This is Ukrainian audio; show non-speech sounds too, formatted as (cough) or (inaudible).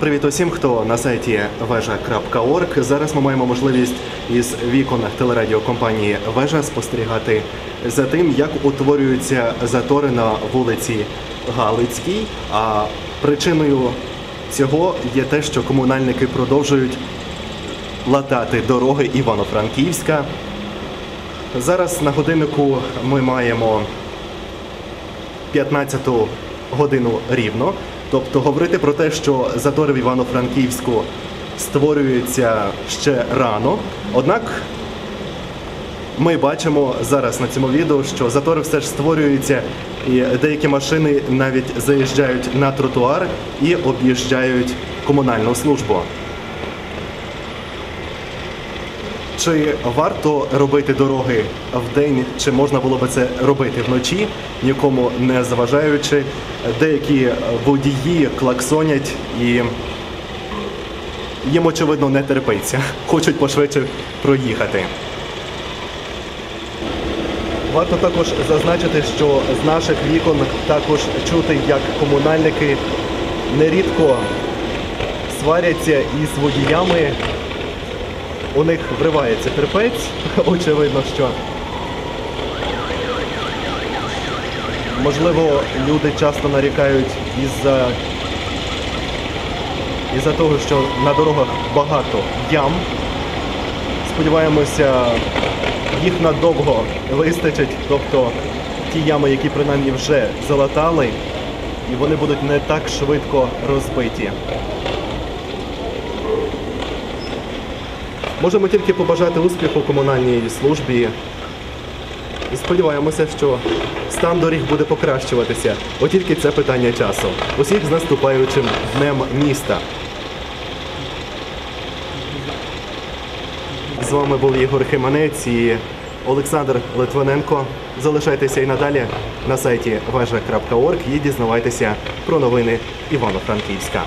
Привіт усім, хто на сайті вежа.орг. Зараз ми маємо можливість із вікон телерадіокомпанії Вежа спостерігати за тим, як утворюються затори на вулиці Галицькій. А причиною цього є те, що комунальники продовжують латати дороги Івано-Франківська. Зараз на годиннику ми маємо 15 годину рівно. Тобто говорити про те, що затори в Івано-Франківську створюються ще рано. Однак ми бачимо зараз на цьому відео, що затори все ж створюються, і деякі машини навіть заїжджають на тротуар і об'їжджають комунальну службу. Чи варто робити дороги в день, чи можна було би це робити вночі, нікому не заважаючи? Деякі водії клаксонять і їм, очевидно, не терпиться, хочуть пошвидше проїхати. Варто також зазначити, що з наших вікон також чути, як комунальники нерідко сваряться із водіями у них вривається терпець, (laughs) очевидно, що можливо люди часто нарікають із-за із-за того, що на дорогах багато ям. Сподіваємося, їх надовго вистачить, тобто ті ями, які принаймні вже залатали, і вони будуть не так швидко розбиті. Можемо тільки побажати успіху комунальній службі. І сподіваємося, що стан доріг буде покращуватися. От тільки це питання часу. Усіх з наступаючим днем міста. З вами був Ігор Химанець і Олександр Литвиненко. Залишайтеся і надалі на сайті вежа.орг і дізнавайтеся про новини Івано-Франківська.